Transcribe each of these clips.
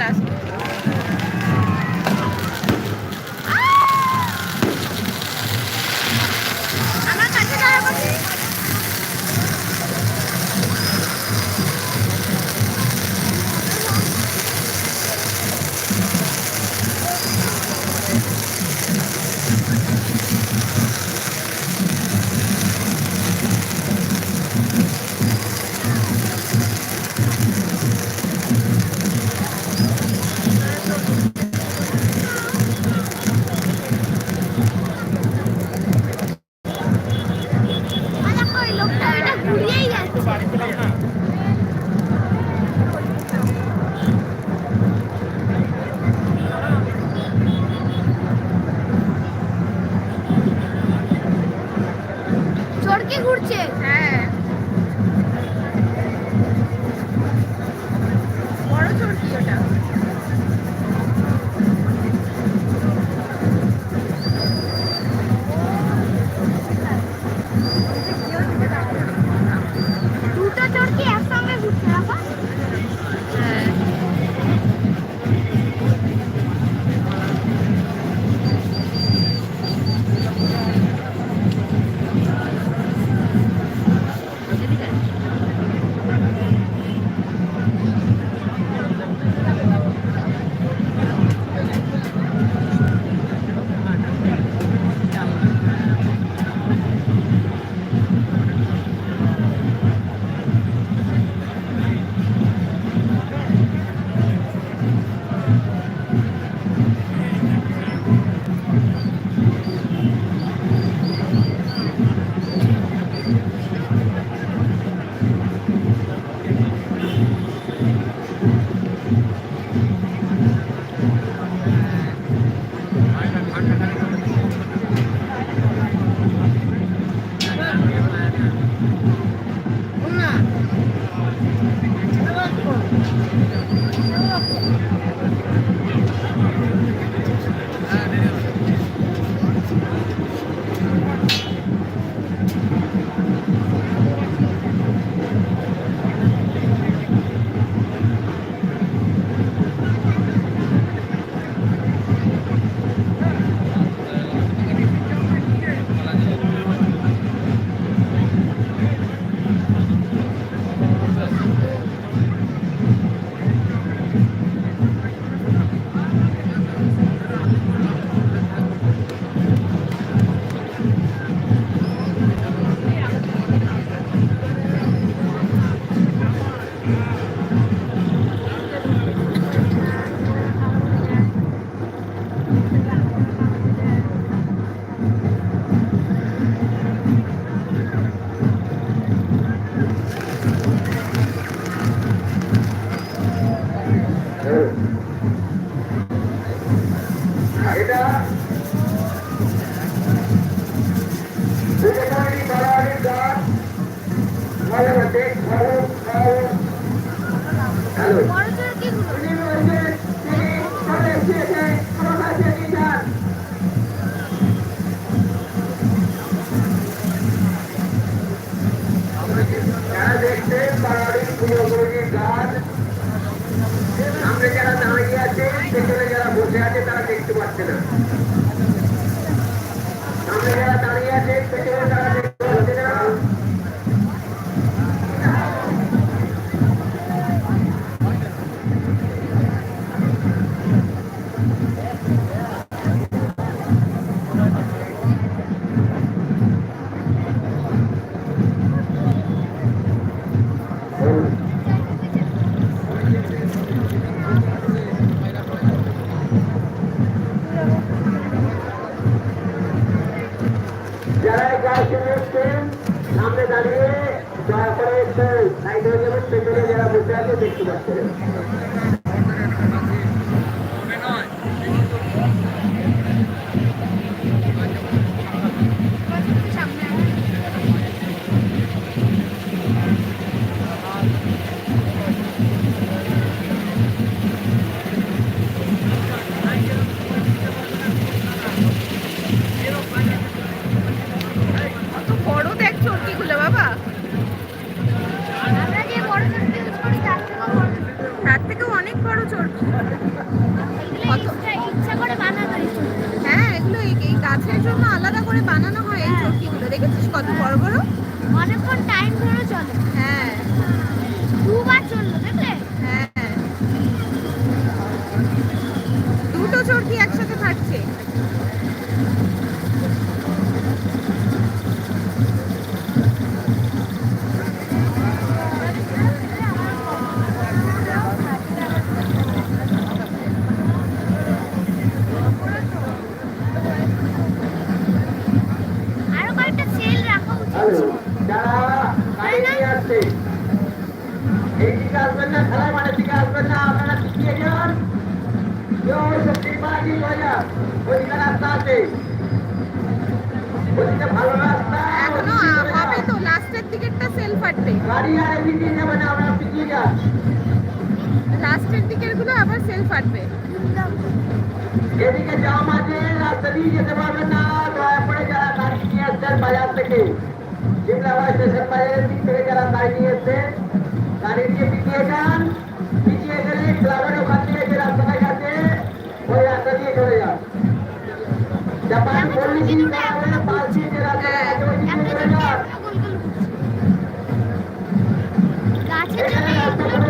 las সাইকেলগুলো আবার sell ফাটবে এদিকে জাম আছে রাস্তাতেই যেতে পারবেন না দয়া করে যারা গাড়ি নিয়ে আসছেন বাজার থেকে। সিমলাবাদ স্টেশন বাজারের দিক থেকে যারা গাড়ি নিয়ে এসছেন গাড়ি নিয়ে পিছিয়ে যান পিছিয়ে গেলে ক্লাবের ওখান থেকে যে রাস্তাটা গেছে ওই রাস্তা দিয়ে চলে যান জাপান পল্লী চিন্তা হলে পালছি যে রাস্তা ওই দিকে চলে যান গাছের জন্য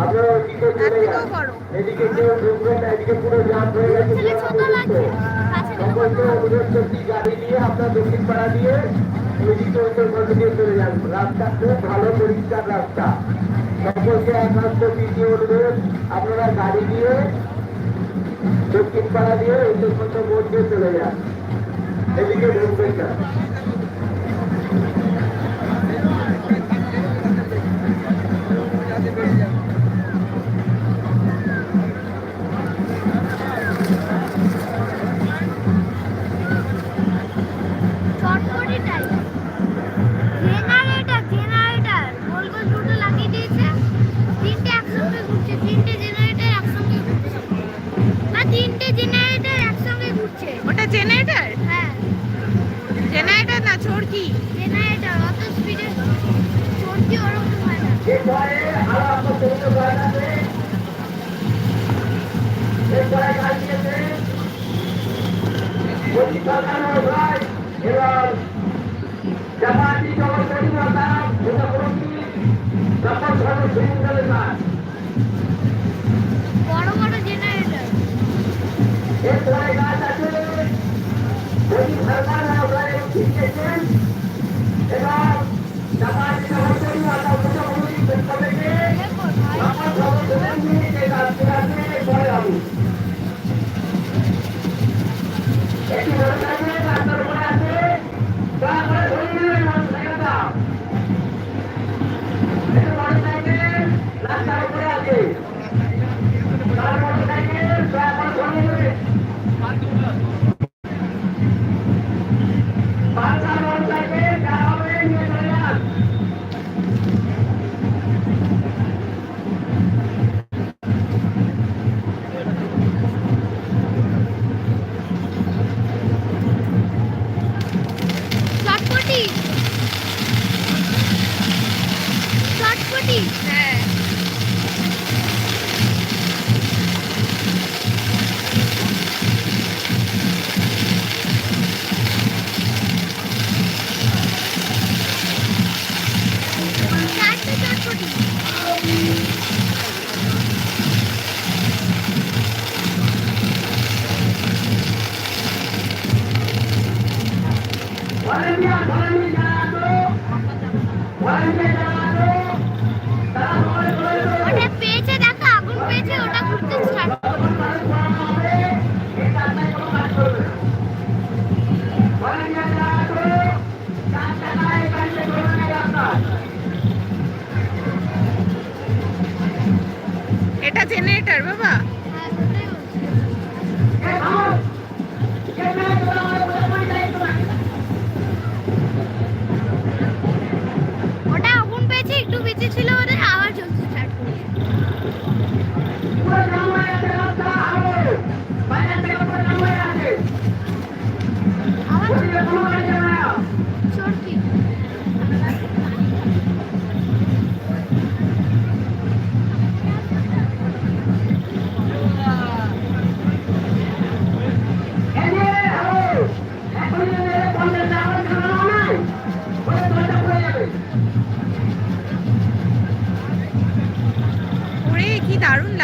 আপনারা গাড়ি দিয়ে রাস্তা খুব ভালো পরিষ্কার রাস্তা। সকলকে একমাত্র বিধি অনুরোধ আপনারা গাড়ি নিয়ে দক্ষিণ পাড়া দিয়ে উত্তরবঙ্গ বোর্ড দিয়ে চলে যান। এদিকে ঢুকবেন না। इतराई बात आते कोई सरकार है उठाए ठीक है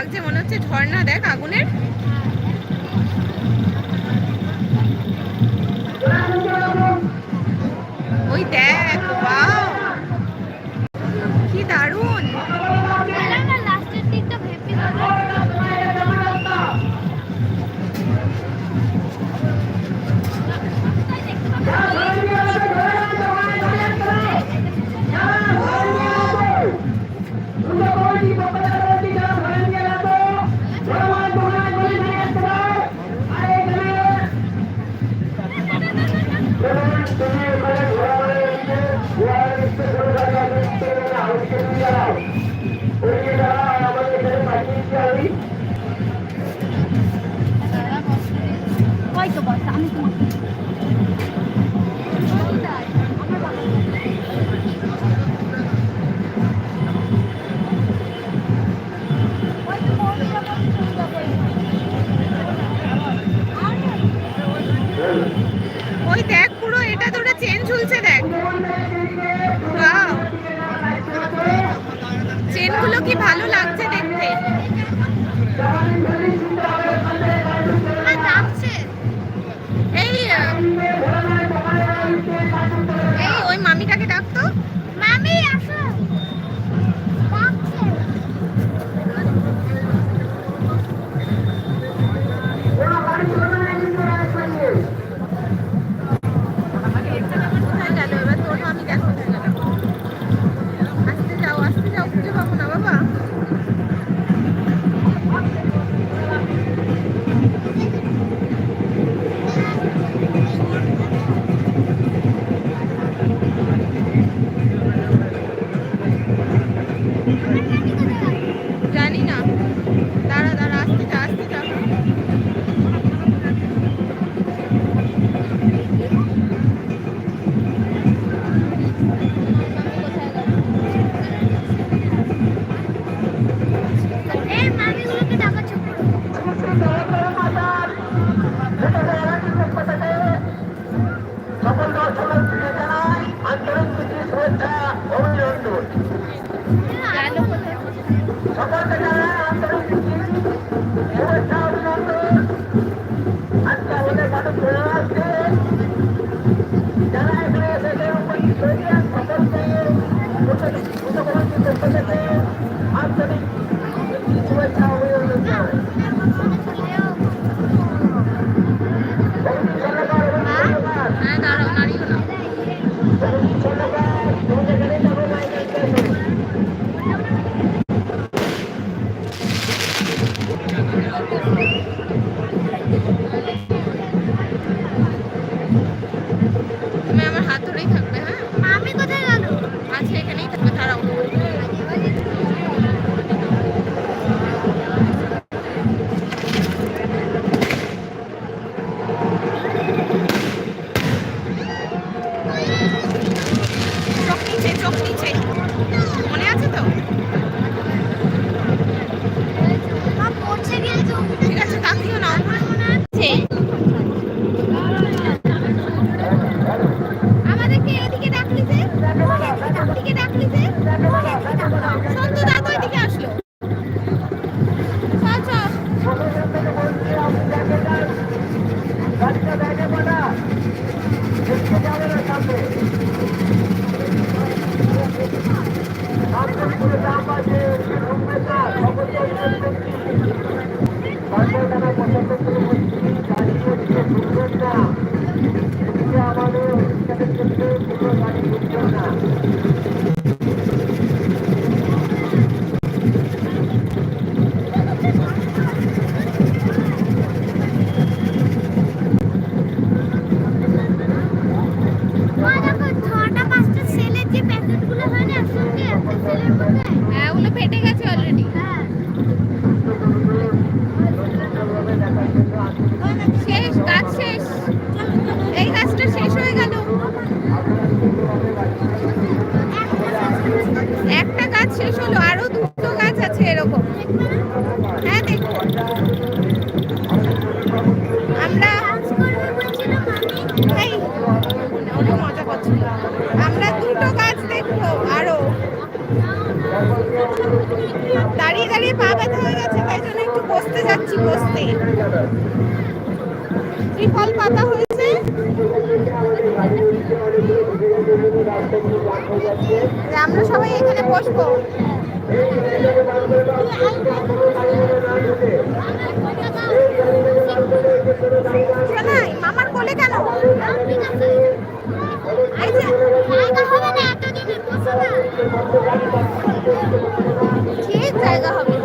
লাগছে। মনে হচ্ছে ঝর্ণা দেখ আগুনের। ভালো লাগছে কিছু এরকম। হ্যাঁ দেখব আমরা আমরা দুটো গাছ দেখব আরও। দাঁড়িয়ে দাঁড়িয়ে পা ব্যথা হয়ে গেছে, তাই জন্য একটু বসতে যাচ্ছি, বসতে। ত্রিফল পাতা হয়েছে। আমরা সবাই এখানে বসবো। মামার কোলে কেন? ঠিক জায়গা হবে।